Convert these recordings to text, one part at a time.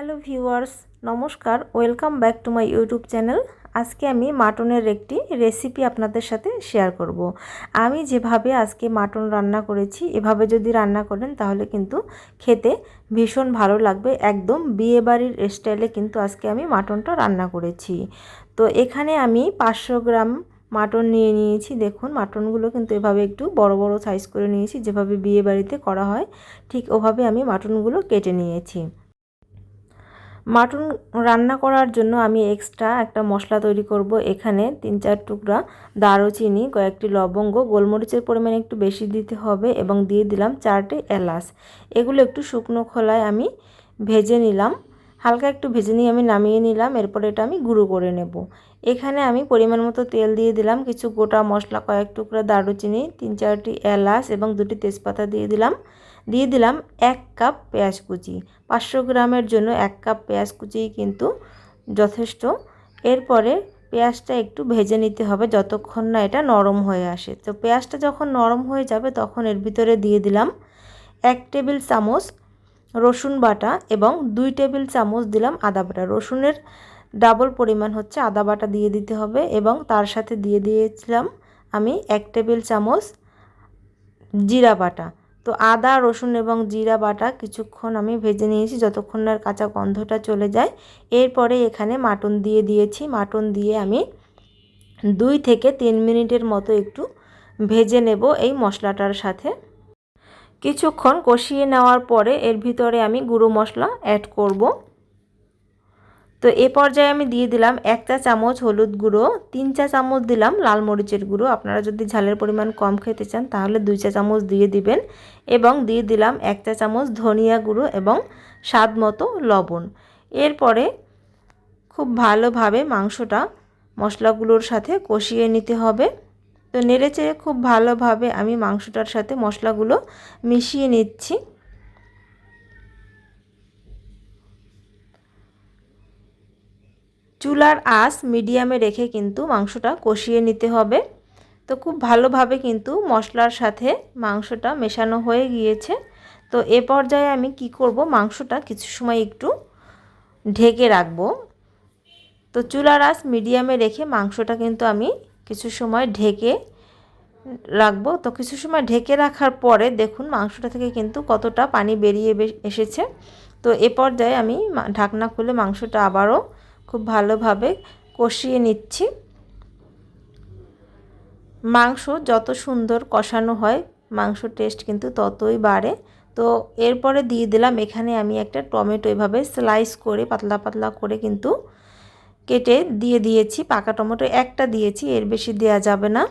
Hello viewers, নমস্কার, welcome back to my YouTube channel. আজকে আমি মাটনের একটি রেসিপি আপনাদের সাথে শেয়ার করব। আমি যেভাবে আজকে মাটন রান্না করেছি, এভাবে যদি রান্না করেন তাহলে কিন্তু খেতে ভীষণ ভালো লাগবে। একদম বিয়েবাড়ির স্টাইলে কিন্তু আজকে আমি মাটনটা রান্না করেছি। তো এখানে আমি পাঁচশো গ্রাম মাটন নিয়ে নিয়েছি। দেখুন, মাটনগুলো কিন্তু এভাবে একটু বড় বড় সাইজ করে নিয়েছি। যেভাবে বিয়ে বাড়িতে করা হয়, ঠিক ওভাবে আমি মাটনগুলো কেটে নিয়েছি। মাটন রান্না করার জন্য আমি এক্সট্রা একটা মশলা তৈরি করব। এখানে তিন চার টুকরা দারুচিনি, কয়েকটি লবঙ্গ, গোলমরিচের পরিমাণ একটু বেশি দিতে হবে এবং দিয়ে দিলাম চারটে এলাচ। এগুলো একটু শুকনো খোলায় আমি ভেজে নিলাম। হালকা একটু ভেজে নিয়ে আমি নামিয়ে নিলাম, এরপর এটা আমি গুঁড়ো করে নেব। এখানে আমি পরিমাণ মতো তেল দিয়ে দিলাম, কিছু গোটা মশলা, কয়েক টুকরা দারুচিনি, তিন চারটি এলাচ এবং দুটি তেজপাতা দিয়ে দিলাম। দিয়ে দিলাম এক কাপ পেঁয়াজ কুচি। পাঁচশো গ্রামের জন্য এক কাপ পেঁয়াজ কুচি কিন্তু যথেষ্ট। এরপরে পেঁয়াজটা একটু ভেজে নিতে হবে যতক্ষণ না এটা নরম হয়ে আসে। তো পেঁয়াজটা যখন নরম হয়ে যাবে তখন এর ভিতরে দিয়ে দিলাম এক টেবিল চামচ রসুন বাটা এবং দুই টেবিল চামচ দিলাম আদা বাটা। রসুনের ডাবল পরিমাণ হচ্ছে আদা বাটা দিয়ে দিতে হবে এবং তার সাথে দিয়ে দিয়েছিলাম আমি এক টেবিল চামচ জিরা বাটা। তো আদা, রসুন এবং জিরা বাটা কিছুক্ষণ আমি ভেজে নিয়েছি যতক্ষণ না কাঁচা গন্ধটা চলে যায়। এরপরে এখানে মাটন দিয়ে দিয়েছি। মাটন দিয়ে আমি দুই থেকে তিন মিনিটের মতো একটু ভেজে নেব এই মশলাটার সাথে। কিছুক্ষণ কষিয়ে নেওয়ার পরে এর ভিতরে আমি গুঁড়ো মশলা অ্যাড করব। তো এ পর্যায়ে আমি দিয়ে দিলাম এক চা চামচ হলুদ গুঁড়ো, তিন চা চামচ দিলাম লাল মরিচের গুঁড়ো। আপনারা যদি ঝালের পরিমাণ কম খেতে চান তাহলে দুই চা চামচ দিয়ে দিবেন এবং দিয়ে দিলাম এক চা চামচ ধনিয়া গুঁড়ো এবং স্বাদ মতো লবণ। এরপরে খুব ভালোভাবে মাংসটা মশলাগুলোর সাথে কষিয়ে নিতে হবে। তো নেড়েচেড়ে খুব ভালোভাবে আমি মাংসটার সাথে মশলাগুলো মিশিয়ে নিচ্ছি। চুলার আঁচ মিডিয়ামে রেখে কিন্তু মাংসটা কষিয়ে নিতে হবে। তো খুব ভালোভাবে কিন্তু মশলার সাথে মাংসটা মেশানো হয়ে গিয়েছে। তো এ পর্যায়ে আমি কি করব? মাংসটা কিছু সময় একটু ঢেকে রাখব। তো চুলার আঁচ মিডিয়ামে রেখে মাংসটা কিন্তু আমি কিছু সময় ঢেকে রাখব। তো কিছু সময় ঢেকে রাখার পরে দেখুন মাংসটা থেকে কিন্তু কতটা পানি বেরিয়ে এসেছে। তো এ পর্যায়ে আমি ঢাকনা খুলে মাংসটা আবারও খুব ভালোভাবে কষিয়ে নিচ্ছি। মাংস যত সুন্দর কষানো হয়, মাংস টেস্ট কিন্তু ততই বাড়ে। তো এরপরে দিয়ে দিলাম, এখানে আমি একটা টমেটো এভাবে স্লাইস করে, পাতলা পাতলা করে কিন্তু কেটে দিয়ে দিয়েছি, পাকা টমেটো একটা দিয়েছি, এর বেশি দেওয়া যাবে না।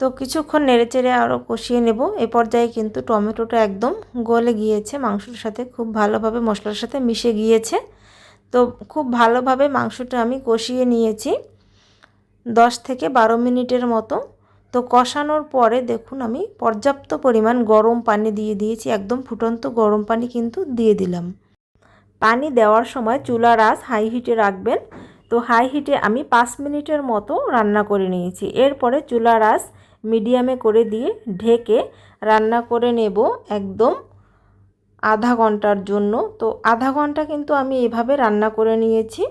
তো কিছুক্ষণ নেড়েচেড়ে আরও কষিয়ে নেব। এ পর্যায়ে কিন্তু টমেটোটা একদম গলে গিয়েছে, মাংসের সাথে খুব ভালোভাবে মশলার সাথে মিশে গিয়েছে। তো খুব ভালোভাবে মাংসটা আমি কষিয়ে নিয়েছি দশ থেকে বারো মিনিটের মতো। তো কষানোর পরে দেখুন আমি পর্যাপ্ত পরিমাণ গরম পানি দিয়ে দিয়েছি, একদম ফুটন্ত গরম পানি কিন্তু দিয়ে দিলাম। পানি দেওয়ার সময় চুলার আঁচ হাই হিটে রাখবেন। তো হাই হিটে আমি পাঁচ মিনিটের মতো রান্না করে নিয়েছি। এরপরে চুলার আঁচ মিডিয়ামে করে দিয়ে ঢেকে রান্না করে নেব একদম আধা ঘণ্টার জন্য। তো আধা ঘণ্টা কিন্তু আমি এভাবে রান্না করে নিয়েছি।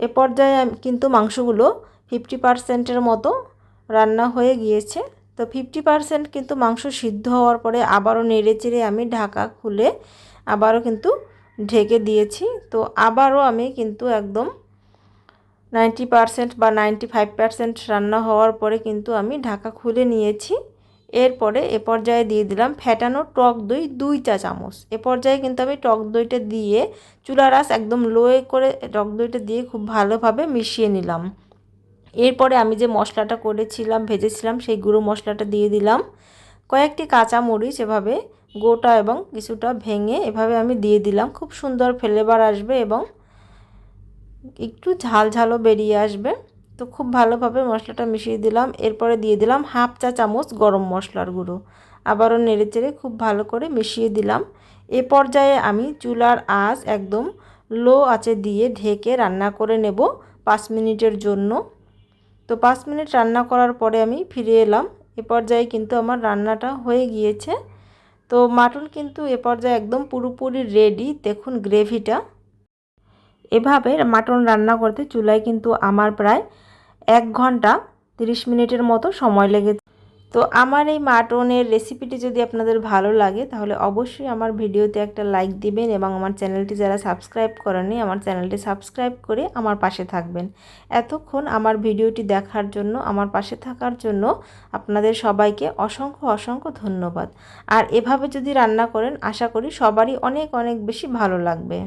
এ পর্যায়ে কিন্তু মাংসগুলো ফিফটি পারসেন্টের মতো রান্না হয়ে গিয়েছে। তো ফিফটি পারসেন্ট কিন্তু মাংস সিদ্ধ হওয়ার পরে আবারও নেড়ে চেড়ে আমি ঢাকা খুলে আবারও কিন্তু ঢেকে দিয়েছি। তো আবারও আমি কিন্তু একদম নাইনটি পারসেন্ট বা নাইনটি ফাইভ পারসেন্ট রান্না হওয়ার পরে কিন্তু আমি ঢাকা খুলে নিয়েছি। এরপরে এ পর্যায়ে দিয়ে দিলাম ফ্যাটানো টক দই দুই চা চামচ। এ পর্যায়ে কিন্তু আমি টক দইটা দিয়ে চুলা রাস একদম লোয়ে করে টক দইটা দিয়ে খুব ভালোভাবে মিশিয়ে নিলাম। এরপরে আমি যে মশলাটা করেছিলাম, ভেজেছিলাম সেই গুঁড়ো মশলাটা দিয়ে দিলাম। কয়েকটি কাঁচা মরিচ এভাবে গোটা এবং কিছুটা ভেঙে এভাবে আমি দিয়ে দিলাম। খুব সুন্দর ফ্লেভার আসবে এবং একটু ঝাল ঝালও বেরিয়ে আসবে। তো খুব ভালোভাবে মশলাটা মিশিয়ে দিলাম। এরপরে দিয়ে দিলাম হাফ চা চামচ গরম মশলার গুঁড়ো। আবারও নেড়েচেড়ে খুব ভালো করে মিশিয়ে দিলাম। এ পর্যায়ে আমি চুলার আঁচ একদম লো আঁচে দিয়ে ঢেকে রান্না করে নেব পাঁচ মিনিটের জন্য। তো পাঁচ মিনিট রান্না করার পরে আমি ফিরে এলাম। এ পর্যায়ে কিন্তু আমার রান্নাটা হয়ে গিয়েছে। তো মাটন কিন্তু এ পর্যায়ে একদম পুরোপুরি রেডি দেখুন গ্রেভিটা এভাবে মাটন রান্না করতে চুলায় কিন্তু আমার প্রায় এক ঘণ্টা তিরিশ মিনিটের মতো সময় লেগেছে। তো আমার এই মাটনের রেসিপিটি যদি আপনাদের ভালো লাগে, তাহলে অবশ্যই আমার ভিডিওতে একটা লাইক দিবেন এবং আমার চ্যানেলটি যারা সাবস্ক্রাইব করেনি আমার চ্যানেলটি সাবস্ক্রাইব করে আমার পাশে থাকবেন। এতক্ষণ আমার ভিডিওটি দেখার জন্য, আমার পাশে থাকার জন্য আপনাদের সবাইকে অসংখ্য অসংখ্য ধন্যবাদ। আর এভাবে যদি রান্না করেন, আশা করি সবারই অনেক অনেক বেশি ভালো লাগবে।